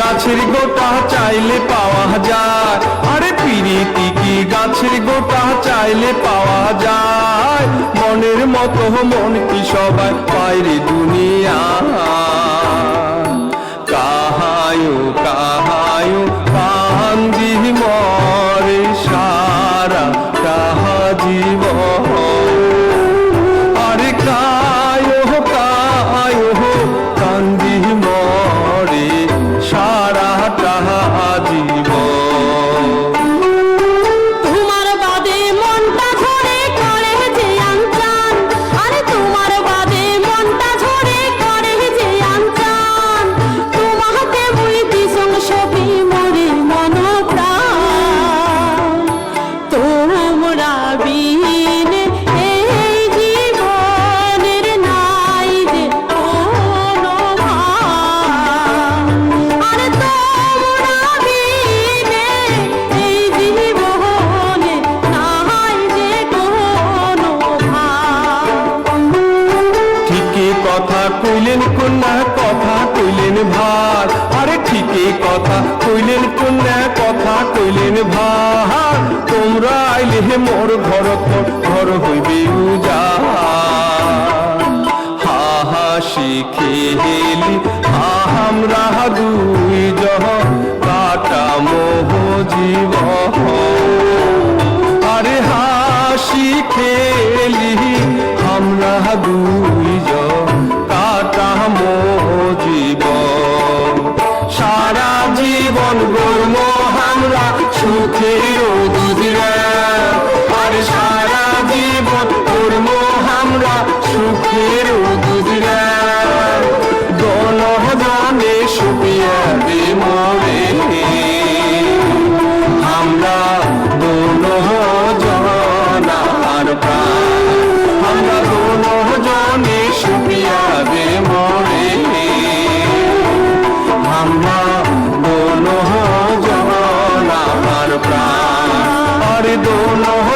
গাছের গোটা চাইলে পাওয়া যায়? আরে পিরিতি কি গাছের গোটা চাইলে পাওয়া যায়? মনের মতো মন কি সবাই পায়রে দুনিয়া? কইলেন ভার আরে ঠিকই কথা, কইলেন কন্যা কথা, কইলেন ভার তোমরা আইলে হে মোর ঘর ঘর হইবে উজা হা হাসি খেলি আমরা দুই জহ কাটা মোহ জীব জীবন গর্ম হামলা সুখের দুদিনা আর সারা জীবন গর্ম হামলা সুখের দোলহ